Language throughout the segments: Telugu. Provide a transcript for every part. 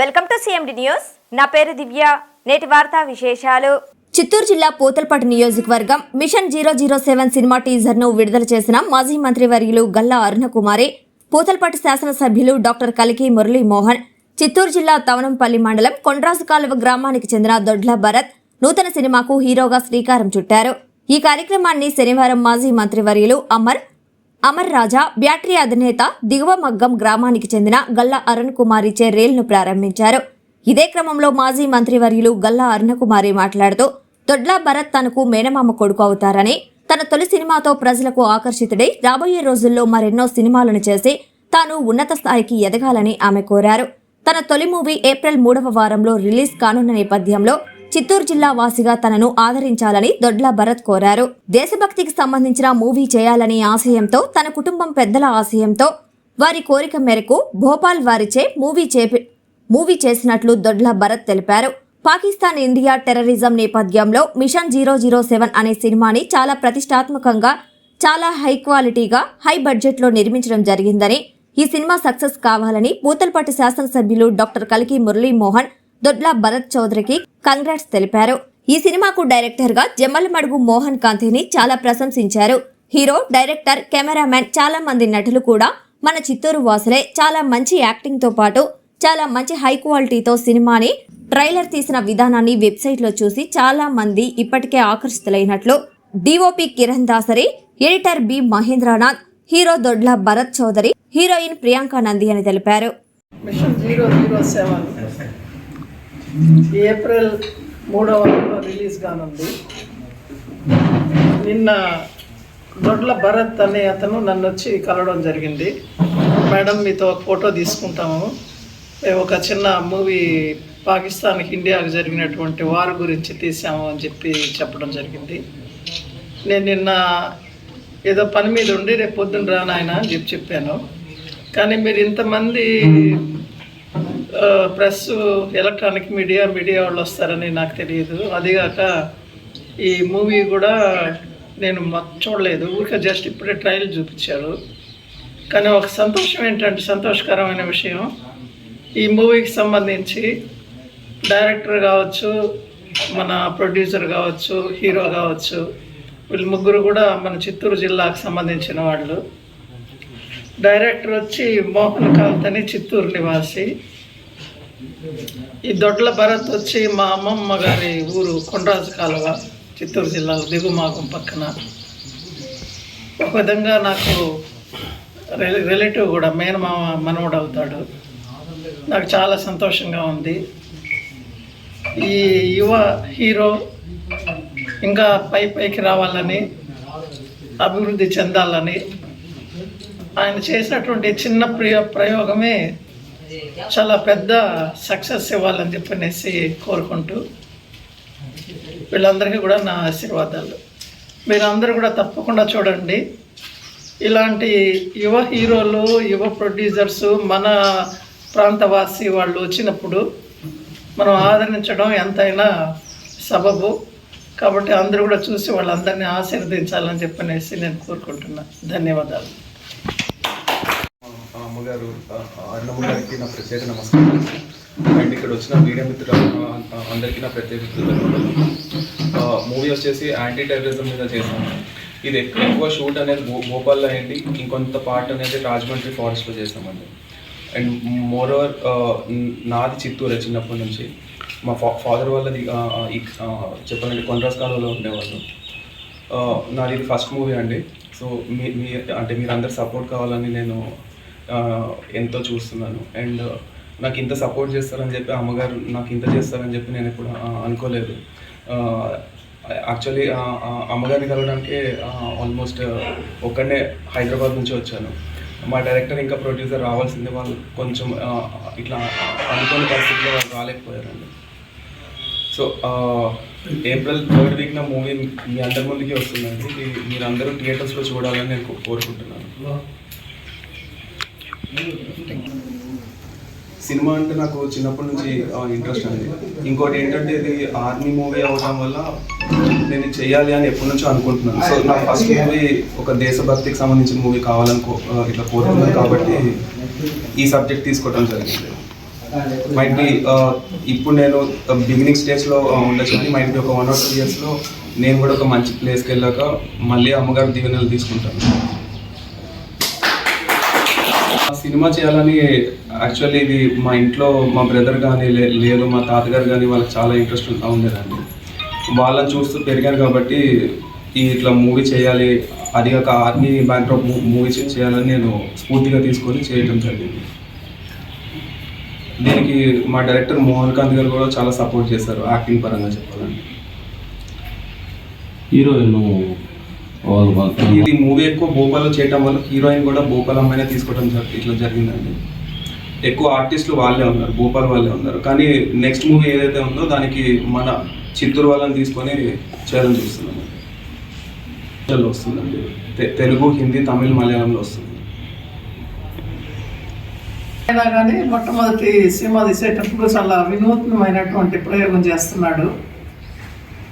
వెల్కమ్ టు సిఎండి న్యూస్ నా పేరు దివ్య. నేటి వార్తా విశేషాలు. చిత్తూరు జిల్లా పూతలపట్టు నియోజకవర్గం mission zero zero seven cinema టీజర్ను విడుదల చేసిన మాజీ మంత్రి వర్యులు గల్లా అరుణకుమారి పూతలపట్టు శాసనసభ్యులు డాక్టర్ కలికి మురళీ మోహన్ చిత్తూరు జిల్లా తవనంపల్లి మండలం కొండ్రాసు కాలువ గ్రామానికి చెందిన దొడ్ల భరత్ నూతన సినిమాకు హీరోగా శ్రీకారం చుట్టారు. ఈ కార్యక్రమాన్ని శనివారం మాజీ మంత్రివర్యులు అమర్ అమర్ రాజా బ్యాటరీ అధినేత దిగువ మగ్గం గ్రామానికి చెందిన గల్లా అరుణ్ కుమారిచే రేల్ను ప్రారంభించారు. ఇదే క్రమంలో మాజీ మంత్రివర్యులు గల్లా అరుణకుమారి మాట్లాడుతూ దొడ్లా భరత్ తనకు మేనమామ కొడుకు అవుతారని తన తొలి సినిమాతో ప్రజలకు ఆకర్షితుడై రాబోయే రోజుల్లో మరెన్నో సినిమాలను చేసి తాను ఉన్నత స్థాయికి ఎదగాలని ఆమె కోరారు. తన తొలి మూవీ ఏప్రిల్ మూడవ వారంలో రిలీజ్ కానున్న నేపథ్యంలో చిత్తూరు జిల్లా వాసిగా తనను ఆదరించాలని దొడ్ల భరత్ కోరారు. దేశభక్తికి సంబంధించిన మూవీ చేయాలనే ఆశయంతో తన కుటుంబం పెద్దల ఆశయంతో వారి కోరిక మేరకు భోపాల్ వారిచే మూవీ చేపి మూవీ చేసినట్లు దొడ్ల భరత్ తెలిపారు. పాకిస్తాన్ ఇండియా టెర్రరిజం నేపథ్యంలో మిషన్ జీరో జీరో సెవెన్ అనే సినిమాని చాలా ప్రతిష్టాత్మకంగా చాలా హై క్వాలిటీగా హై బడ్జెట్లో నిర్మించడం జరిగిందని ఈ సినిమా సక్సెస్ కావాలని పూతలపట్టు శాసనసభ్యులు డాక్టర్ కలికి మురళీమోహన్ దొడ్ల భరత్ చౌదరికి కంగ్రాట్స్ తెలిపారు. ఈ సినిమాకు డైరెక్టర్గా జమ్మలమడుగు మోహన్ కాంతిని చాలా ప్రశంసించారు. హీరో డైరెక్టర్ కెమెరామ్యాన్ చాలా మంది నటులు కూడా మన చిత్తూరు వాసులే చాలా మంచి యాక్టింగ్తో పాటు చాలా మంచి హై క్వాలిటీతో సినిమాని ట్రైలర్ తీసిన విధానాన్ని వెబ్సైట్లో చూసి చాలా మంది ఇప్పటికే ఆకర్షితులైనట్లు. DOP Kiran Dasari editor B Mahendranath hero Dodla Bharat Chowdary heroine Priyanka Nandi అని తెలిపారు. Mission zero zero seven. April మూడవ వారంలో రిలీజ్ కానుంది. నిన్న దొడ్ల భరత్ అనే అతను నన్ను వచ్చి కలవడం జరిగింది. మేడం మీతో ఒక ఫోటో తీసుకుంటాము. ఒక చిన్న మూవీ పాకిస్తాన్కి ఇండియాకు జరిగినటువంటి వార్ గురించి తీసాము అని చెప్పి చెప్పడం జరిగింది. నేను నిన్న ఏదో పని మీద ఉండి రేపు పొద్దున్న రాను ఆయన అని చెప్పి చెప్పాను. కానీ మీరు ఇంతమంది ప్రెస్ ఎలక్ట్రానిక్ మీడియా మీడియా వాళ్ళు వస్తారని నాకు తెలియదు. అదిగాక ఈ మూవీ కూడా నేను చూడలేదు. ఊరికే జస్ట్ ఇప్పుడే ట్రయల్ చూపించారు. కానీ ఒక సంతోషం ఏంటంటే సంతోషకరమైన విషయం. ఈ మూవీకి సంబంధించి డైరెక్టర్ కావచ్చు మన ప్రొడ్యూసర్ కావచ్చు హీరో కావచ్చు వీళ్ళు ముగ్గురు కూడా మన చిత్తూరు జిల్లాకు సంబంధించిన వాళ్ళు. డైరెక్టర్ వచ్చి మోహన్ కాంత్ అని చిత్తూరు నివాసి. ఈ దొడ్ల భరత్ వచ్చి మా అమ్మమ్మ గారి ఊరు కొండరాజు కాలువ చిత్తూరు జిల్లాలో దిగుమాగం పక్కన. ఒక విధంగా నాకు రిలేటివ్ కూడా మేనమామ మనవడు అవుతాడు. నాకు చాలా సంతోషంగా ఉంది. ఈ యువ హీరో ఇంకా పై పైకి రావాలని అభివృద్ధి చెందాలని ఆయన చేసినటువంటి చిన్న ప్రయో ప్రయోగమే చాలా పెద్ద సక్సెస్ ఇవ్వాలని చెప్పనేసి కోరుకుంటూ వీళ్ళందరికీ కూడా నా ఆశీర్వాదాలు. మీరు అందరూ కూడా తప్పకుండా చూడండి. ఇలాంటి యువ హీరోలు యువ ప్రొడ్యూసర్స్ మన ప్రాంతవాసి వాళ్ళు వచ్చినప్పుడు మనం ఆదరించడం ఎంతైనా సబబు. కాబట్టి అందరూ కూడా చూసి వాళ్ళందరినీ ఆశీర్వదించాలని చెప్పనేసి నేను కోరుకుంటున్నా. ధన్యవాదాలు. గారు అన్నమ్మ గారికి నా ప్రత్యేక నమస్కారం. అండ్ ఇక్కడ వచ్చిన మీడియా మిత్రులు అందరికీ నా ప్రత్యేక ధన్యవాదాలు మూవీ వచ్చేసి యాంటీ టెర్రరిజం మీద చేశాను ఇది ఎక్కువ ఎక్కువ షూట్ అనేది భోపాల్లో అయింది ఇంకొంత పార్ట్ అనేది రాజమండ్రి ఫారెస్ట్లో చేసామండి అండ్ మోర్ ఓవర్ నాది చిత్తూరే చిన్నప్పటి నుంచి. మా ఫా ఫాదర్ వాళ్ళది చెప్పాలంటే కొండ్రాస్ కాలంలో ఉండేవాళ్ళు. నాది ఇది ఫస్ట్ మూవీ అండి. సో మీ మీ అంటే మీరు అందరు సపోర్ట్ కావాలని నేను ఎంతో చూస్తున్నాను. అండ్ నాకు ఇంత సపోర్ట్ చేస్తారని చెప్పి అమ్మగారు నాకు ఇంత చేస్తారని చెప్పి నేను ఎప్పుడు అనుకోలేదు. యాక్చువల్లీ అమ్మగారిని కలవడానికి ఆల్మోస్ట్ ఒక్కడే హైదరాబాద్ నుంచి వచ్చాను. మా డైరెక్టర్ ఇంకా ప్రొడ్యూసర్ రావాల్సింది వాళ్ళు కొంచెం ఇట్లా అనుకోని పరిస్థితిలో వాళ్ళు రాలేకపోయారండి. సో ఏప్రిల్ థర్డ్ వీక్ నా మూవీ మీ అందరి ముందుకే వస్తుందండి. ఇది మీరు అందరూ థియేటర్స్లో చూడాలని నేను కోరుకుంటున్నాను. సినిమా అంటే నాకు చిన్నప్పటి నుంచి ఇంట్రెస్ట్ అండి. ఇంకోటి ఏంటంటే ఇది ఆర్మీ మూవీ అవడం వల్ల నేను చేయాలి అని ఎప్పటి నుంచో అనుకుంటున్నాను. సో నా ఫస్ట్ మూవీ ఒక దేశభక్తికి సంబంధించిన మూవీ కావాలనుకో ఇట్లా కోరుకున్నాను కాబట్టి ఈ సబ్జెక్ట్ తీసుకోవడం జరిగింది. మైట్ బి ఇప్పుడు నేను బిగినింగ్ స్టేజ్లో ఉండొచ్చు కానీ మైట్ బి ఒక వన్ ఆర్ టూ ఇయర్స్లో నేను కూడా ఒక మంచి ప్లేస్కి వెళ్ళాక మళ్ళీ అమ్మగారు దీవెనలు తీసుకుంటాను. సినిమా చేయాలని యాక్చువల్లీ ఇది మా ఇంట్లో మా బ్రదర్ కానీ లే- లేదు మా తాతగారు కానీ వాళ్ళకి చాలా ఇంట్రెస్ట్ ఉండేదండి. వాళ్ళని చూస్తూ పెరిగాను కాబట్టి ఈ ఇట్లా మూవీ చేయాలి అది ఒక ఆర్మీ బ్యాక్డ్రాప్ మూవీ చేయాలని నేను స్ఫూర్తిగా తీసుకొని చేయడం జరిగింది. దీనికి మా డైరెక్టర్ మోహన్ కాంత్ గారు కూడా చాలా సపోర్ట్ చేశారు యాక్టింగ్ పరంగా చెప్పాలని హీరోయిన్ ఇది మూవీ ఎక్కువ భోపాల్లో చేయటం వల్ల హీరోయిన్ కూడా భోపాల్ అమ్మాయినే తీసుకోవడం ఇట్లా జరిగిందండి. ఎక్కువ ఆర్టిస్టులు వాళ్ళే ఉన్నారు భోపాల్ వాళ్ళే ఉన్నారు. కానీ నెక్స్ట్ మూవీ ఏదైతే ఉందో దానికి మన చిత్తూరు వాళ్ళని తీసుకొని చేయాలని చూస్తున్నాము. వస్తుందండి. తె- తెలుగు హిందీ తమిళ్ మలయాళంలో వస్తుంది. అయినా కానీ మొట్టమొదటి సినిమా తీసేటప్పుడు చాలా వినూత్నమైనటువంటి ప్రయోగం చేస్తున్నాడు.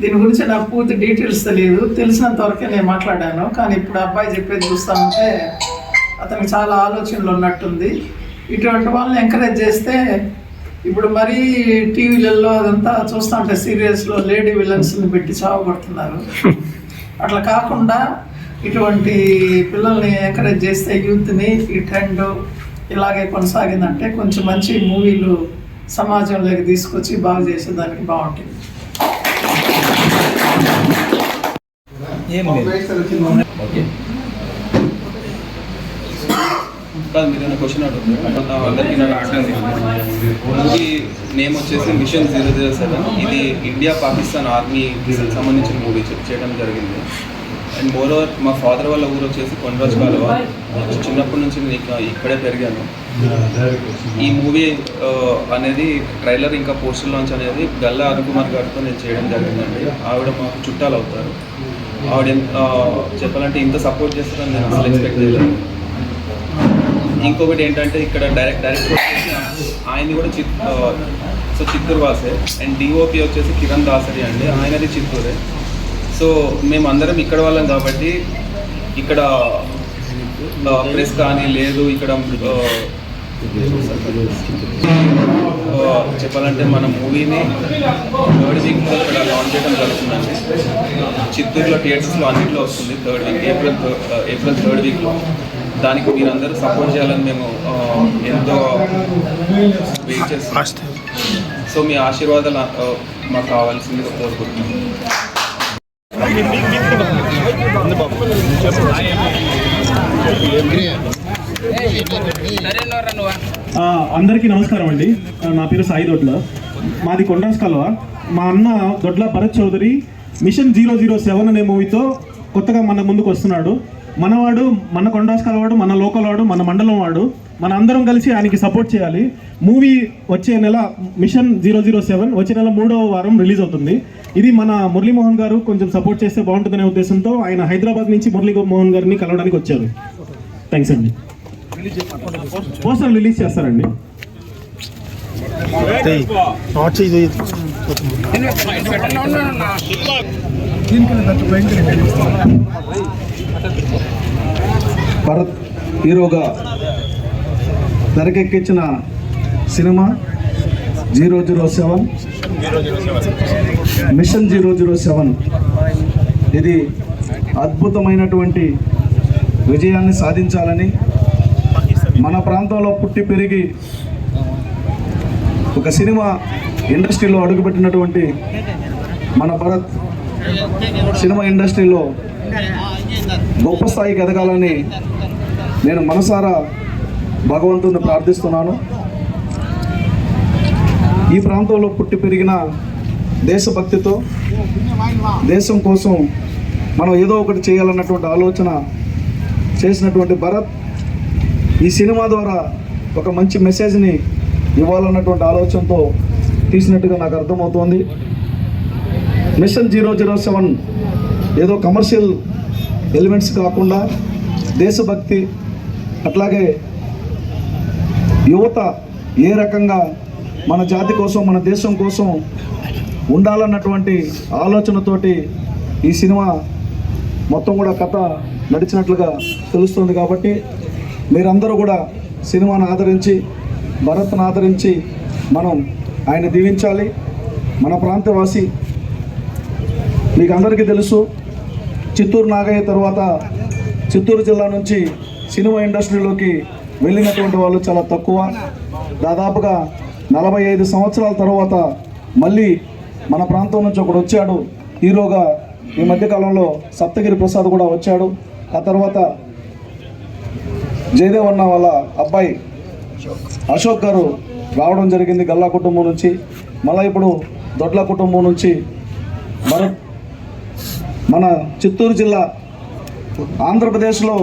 దీని గురించి నాకు పూర్తి డీటెయిల్స్ తెలియదు. తెలిసినంత వరకే నేను మాట్లాడాను. కానీ ఇప్పుడు అబ్బాయి చెప్పేది చూస్తా ఉంటే అతనికి చాలా ఆలోచనలు ఉన్నట్టుంది. ఇటువంటి వాళ్ళని ఎంకరేజ్ చేస్తే ఇప్పుడు మరీ టీవీలలో అదంతా చూస్తూ ఉంటే సీరియల్స్లో లేడీ విలన్స్ని పెట్టి చావగొడుతున్నారు అట్లా కాకుండా ఇటువంటి పిల్లల్ని ఎంకరేజ్ చేస్తే యూత్ని ఈ ట్రెండ్ ఇలాగే కొనసాగిందంటే కొంచెం మంచి మూవీలు సమాజంలోకి తీసుకొచ్చి బాగు చేసేదానికి బాగుంటుంది. కాదు మీరు ఏమైనా క్వశ్చన్ అడుగుతారు? అందరికీ నాకు అర్థం మూవీ నేమ్ వచ్చేసి మిషన్ జీరో జీరో సెవెన్ ఇది ఇండియా పాకిస్తాన్ ఆర్మీ సంబంధించిన మూవీ చేయడం జరిగింది. అండ్ మోర్ ఓవర్ మా ఫాదర్ వాళ్ళ ఊరు వచ్చేసి కొండరాజు కాలువ చిన్నప్పటి నుంచి నేను ఇక- ఇక్కడే పెరిగాను. ఈ మూవీ అనేది ట్రైలర్ ఇంకా పోస్టర్ లాంచ్ అనేది గల్లా అరుకుమార్ గారితో నేను చేయడం జరిగిందండి. ఆవిడ మాకు చుట్టాలు అవుతారు ఆవిడ చెప్పాలంటే ఇంత సపోర్ట్ చేస్తారని నేను అసలు ఎక్స్పెక్ట్ చేయలేదు. ఇంకొకటి ఏంటంటే ఇక్కడ డైరెక్ట్ డైరెక్టర్ వచ్చేసి ఆయనది కూడా చిత్ సో చిత్తూరు వాసే. అండ్ డిఓపి వచ్చేసి కిరణ్ దాసరి అండి. ఆయనది చిత్తూరే. సో మేమందరం ఇక్కడ వాళ్ళం కాబట్టి ఇక్కడ ప్రెస్ కానీ లేదు ఇక్కడ చెప్పాలంటే మన మూవీని థర్డ్ వీక్లో ఇక్కడ లాంచ్ చేయడం జరుగుతుందండి. చిత్తూరులో థియేటర్స్లో అన్నింటిలో వస్తుంది third week April April third వీక్లో. దానికి మీరందరూ సపోర్ట్ చేయాలని మేము ఎంతో వెయిట్ చేస్తాం సో మీ ఆశీర్వాదాలు మాకు కావాల్సిందిగా కోరుకుంటున్నాం. అందరికీ నమస్కారం అండి. నా పేరు సాయి దొడ్ల. మాది కొండాస్ కలవ. మా అన్న Dodla Bharat Chowdary mission zero zero seven అనే మూవీతో కొత్తగా మన ముందుకు వస్తున్నాడు. మనవాడు మన కొండాస్ కలవాడు మన లోకల్ వాడు మన మండలం వాడు. మన అందరం కలిసి ఆయనకి సపోర్ట్ చేయాలి. మూవీ వచ్చే నెల మిషన్ జీరో జీరో సెవెన్ వచ్చే నెల మూడవ వారం రిలీజ్ అవుతుంది. ఇది మన మురళీమోహన్ గారు కొంచెం సపోర్ట్ చేస్తే బాగుంటుందనే ఉద్దేశంతో ఆయన హైదరాబాద్ నుంచి మురళీ మోహన్ గారిని కలవడానికి వచ్చారు. థ్యాంక్స్ అండి. పోస్టర్ రిలీజ్ చేస్తారండి. భరత్ హీరోగా తెరకెక్కించిన cinema zero zero seven. Mission zero zero seven. ఇది అద్భుతమైనటువంటి విజయాన్ని సాధించాలని మన ప్రాంతంలో పుట్టి పెరిగి ఒక సినిమా ఇండస్ట్రీలో అడుగుపెట్టినటువంటి మన భరత్ సినిమా ఇండస్ట్రీలో గొప్ప స్థాయికి ఎదగాలని నేను మనసారా భగవంతుని ప్రార్థిస్తున్నాను. ఈ ప్రాంతంలో పుట్టి పెరిగిన దేశభక్తితో దేశం కోసం మనం ఏదో ఒకటి చేయాలన్నటువంటి ఆలోచన చేసినటువంటి భరత్ ఈ సినిమా ద్వారా ఒక మంచి మెసేజ్ని ఇవ్వాలన్నటువంటి ఆలోచనతో తీసినట్టుగా నాకు అర్థమవుతోంది. మిషన్ జీరో జీరో సెవెన్ ఏదో కమర్షియల్ ఎలిమెంట్స్ కాకుండా దేశభక్తి అట్లాగే యువత ఏ రకంగా మన జాతి కోసం మన దేశం కోసం ఉండాలన్నటువంటి ఆలోచనతోటి ఈ సినిమా మొత్తం కూడా కథ నడిచినట్లుగా తెలుస్తుంది కాబట్టి మీరందరూ కూడా సినిమాను ఆదరించి భరత్ను ఆదరించి మనం ఆయన దీవించాలి. మన ప్రాంతవాసి మీకు అందరికీ తెలుసు చిత్తూరు నాగయ్య తర్వాత చిత్తూరు జిల్లా నుంచి సినిమా ఇండస్ట్రీలోకి వెళ్ళినటువంటి వాళ్ళు చాలా తక్కువ. దాదాపుగా నలభై ఐదు సంవత్సరాల తర్వాత మళ్ళీ మన ప్రాంతం నుంచి ఒకడు వచ్చాడు. హీరోగా ఈ మధ్యకాలంలో సప్తగిరి ప్రసాద్ కూడా వచ్చాడు. ఆ తర్వాత జయదేవ్ అన్న వాళ్ళ అబ్బాయి అశోక్ గారు రావడం జరిగింది గల్లా కుటుంబం నుంచి. మళ్ళీ ఇప్పుడు దొడ్ల కుటుంబం నుంచి భరత్ మన చిత్తూరు జిల్లా ఆంధ్రప్రదేశ్లో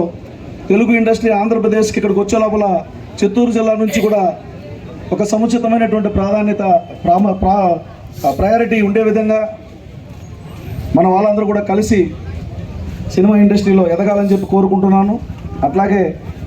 తెలుగు ఇండస్ట్రీ ఆంధ్రప్రదేశ్కి ఇక్కడికి వచ్చే లోపల చిత్తూరు జిల్లా నుంచి కూడా ఒక సముచితమైనటువంటి ప్రాధాన్యత ప్రామ ప్రా ప్రయారిటీ ఉండే విధంగా మన వాళ్ళందరూ కూడా కలిసి సినిమా ఇండస్ట్రీలో ఎదగాలని చెప్పి కోరుకుంటున్నాను. అట్లాగే